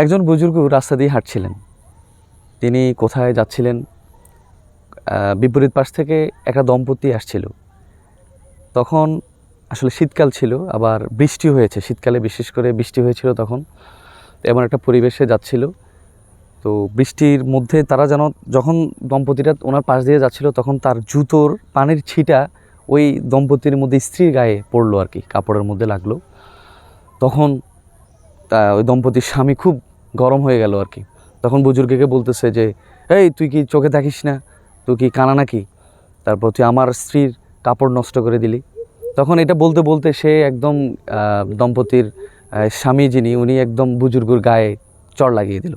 একজন বুজুর্গ রাস্তা দিয়ে হাঁটছিলেন। তিনি কোথায় যাচ্ছিলেন? বিপরীত পাশ থেকে একটা দম্পতি আসছিল। তখন আসলে শীতকাল ছিল, আবার বৃষ্টি হয়েছে। শীতকালে বিশেষ করে বৃষ্টি হয়েছিল তখন। এমন একটা পরিবেশে যাচ্ছিল। তো বৃষ্টির মধ্যে তারা যেন যখন দম্পতিটা ওনার পাশ দিয়ে যাচ্ছিল, তখন তার জুতোর পানির ছিটা ওই দম্পতির মধ্যে স্ত্রীর গায়ে পড়ল আর কি, কাপড়ের মধ্যে লাগল। তখন ওই দম্পতির স্বামী খুব গরম হয়ে গেল আর কি তখন বুজুর্গকে বলতেছে যে এই তুই কি চোখে দেখিস না? তুই কি কানা নাকি? তারপর তুই আমার স্ত্রীর কাপড় নষ্ট করে দিলি। তখন এটা বলতে বলতে সে একদম দম্পতির স্বামী যিনি উনি একদম বুজুর্গর গায়ে চড় লাগিয়ে দিল।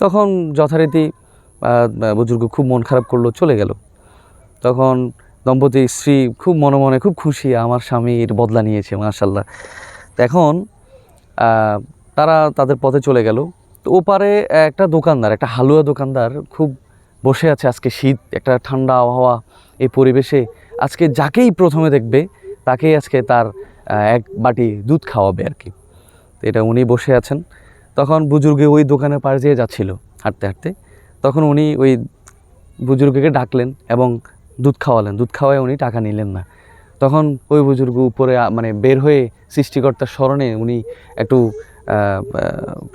তখন যথারীতি বুজুর্গ খুব মন খারাপ করল চলে গেল। তখন দম্পতির স্ত্রী খুব মনে মনে খুব খুশি আমার স্বামী এর বদলা নিয়েছে মাশাল্লাহ তো এখন আহ, তারা তাদের পথে চলে গেল। তো ওপারে একটা দোকানদার, একটা হালুয়া দোকানদার খুব বসে আছে আজকে শীত, একটা ঠান্ডা আবহাওয়া এই পরিবেশে। আজকে যাকেই প্রথমে দেখবে, তাকেই আজকে তার এক বাটি দুধ খাওয়াবে আর কি। তো এটা উনি বসে আছেন। তখন বুজুর্গে ওই দোকানের পাশ দিয়ে যাচ্ছিল হাঁটতে হাঁটতে। তখন উনি ওই বুজুর্গকে ডাকলেন এবং দুধ খাওয়ালেন। দুধ খাওয়ায় উনি টাকা নিলেন না। তখন ওই বুজুর্গ উপরে মানে বের হয়ে সৃষ্টিকর্তার স্মরণে উনি একটু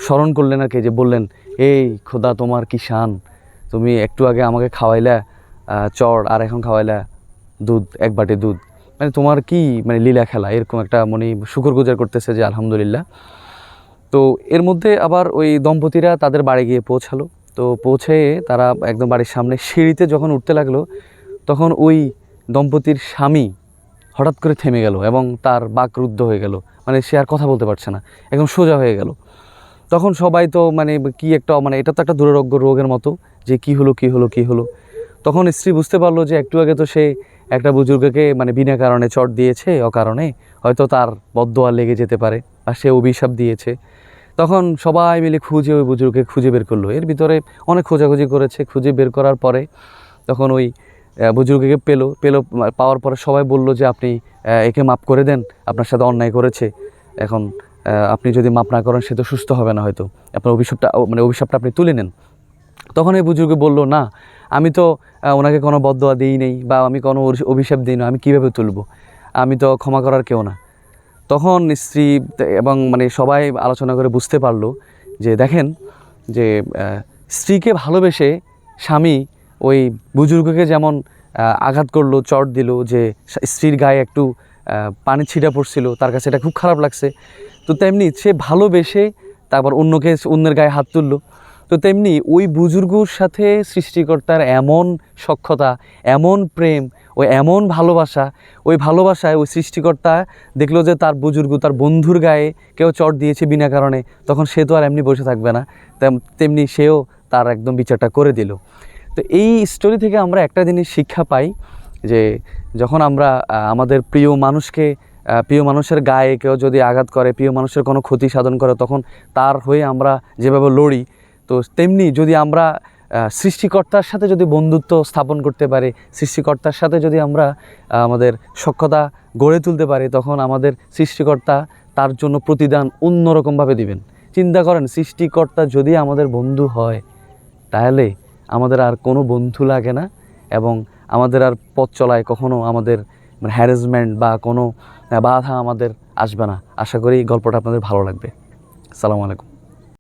স্মরণ করলেন আর কি যে বললেন, এই খোদা, তোমার কি শান? তুমি একটু আগে আমাকে খাওয়াইলা চড়, আর এখন খাওয়াইলা দুধ, এক বাটি দুধ। মানে তোমার কি মানে লীলা খেলা? এরকম একটা মনে শুকর গুজার করতেছে যে আলহামদুলিল্লাহ। তো এর মধ্যে আবার ওই দম্পতিরা তাদের বাড়ি গিয়ে পৌঁছালো। তো পৌঁছে তারা একদম বাড়ির সামনে সিঁড়িতে যখন উঠতে লাগল, তখন ওই দম্পতির স্বামী হঠাৎ করে থেমে গেল এবং তার বাক রুদ্ধ হয়ে গেল। মানে সে আর কথা বলতে পারছে না। একদম সোজা হয়ে গেল। তখন সবাই তো মানে কি একটা মানে এটা তো একটা দুরারোগ্য রোগের মতো যে কি হলো কি হলো কি হলো। তখন স্ত্রী বুঝতে পারল যে একটু আগে তো সে একটা বুজুর্গকে মানে বিনা কারণে চট দিয়েছে, অকারণে। হয়তো তার বদোয়া লেগে যেতে পারে বা সে অভিশাপ দিয়েছে। তখন সবাই মিলে খুঁজে ওই বুজুর্গকে খুঁজে বের করল। এর ভিতরে অনেক খোঁজাখুঁজি করেছে। খুঁজে বের করার পরে তখন ওই বুজুর্গকে পেল। পেল পাওয়ার পরে সবাই বলল যে আপনি একে মাপ করে দেন, আপনার সাথে অন্যায় করেছে। এখন আপনি যদি মাপ না করেন, সে তো সুস্থ হবে না হয়তো। আপনার অভিশাপটা মানে অভিশাপটা আপনি তুলে নেন। তখন এই বুজুর্গ বলল, না, আমি তো ওনাকে কোনো বদোয়া দিই নেই বা আমি কোনো অভিশাপ দিই না, আমি কীভাবে তুলব? আমি তো ক্ষমা করার কেউ না। তখন স্ত্রী এবং মানে সবাই আলোচনা করে বুঝতে পারল যে, দেখেন যে স্ত্রীকে ভালোবেসে স্বামী ওই বুজুর্গকে যেমন আঘাত করল, চট দিল যে স্ত্রীর গায়ে একটু পানি ছিটা পড়ছিল, তার কাছে এটা খুব খারাপ লাগছে। তো তেমনি সে ভালোবেসে তারপর অন্যকে অন্যের গায়ে হাত তুললো। তো তেমনি ওই বুজুর্গর সাথে সৃষ্টিকর্তার এমন সক্ষতা এমন প্রেম, ও এমন ভালোবাসা, ওই ভালোবাসায় ওই সৃষ্টিকর্তা দেখল যে তার বুজুর্গ তার বন্ধুর গায়ে কেউ চট দিয়েছে বিনা কারণে, তখন সে তো আর এমনি বসে থাকবে না। তেমনি সেও তার একদম বিচারটা করে দিল। তো এই স্টোরি থেকে আমরা একটা জিনিস শিক্ষা পাই যে যখন আমরা আমাদের প্রিয় মানুষকে প্রিয় মানুষের গায়ে কেউ যদি আঘাত করে, প্রিয় মানুষের কোনো ক্ষতি সাধন করে, তখন তার হয়ে আমরা যেভাবে লড়ি, তো তেমনি যদি আমরা সৃষ্টিকর্তার সাথে যদি বন্ধুত্ব স্থাপন করতে পারি, সৃষ্টিকর্তার সাথে যদি আমরা আমাদের সক্ষতা গড়ে তুলতে পারি, তখন আমাদের সৃষ্টিকর্তা তার জন্য প্রতিদান অন্যরকমভাবে দিবেন। চিন্তা করেন, সৃষ্টিকর্তা যদি আমাদের বন্ধু হয়, তাহলে আমাদের আর কোনো বন্ধু লাগে না এবং আমাদের আর পথ চলায় কখনো আমাদের মানে হ্যারাসমেন্ট বা কোনো বাধা আমাদের আসবে না। আশা করি গল্পটা আপনাদের ভালো লাগবে। সালাম আলাইকুম।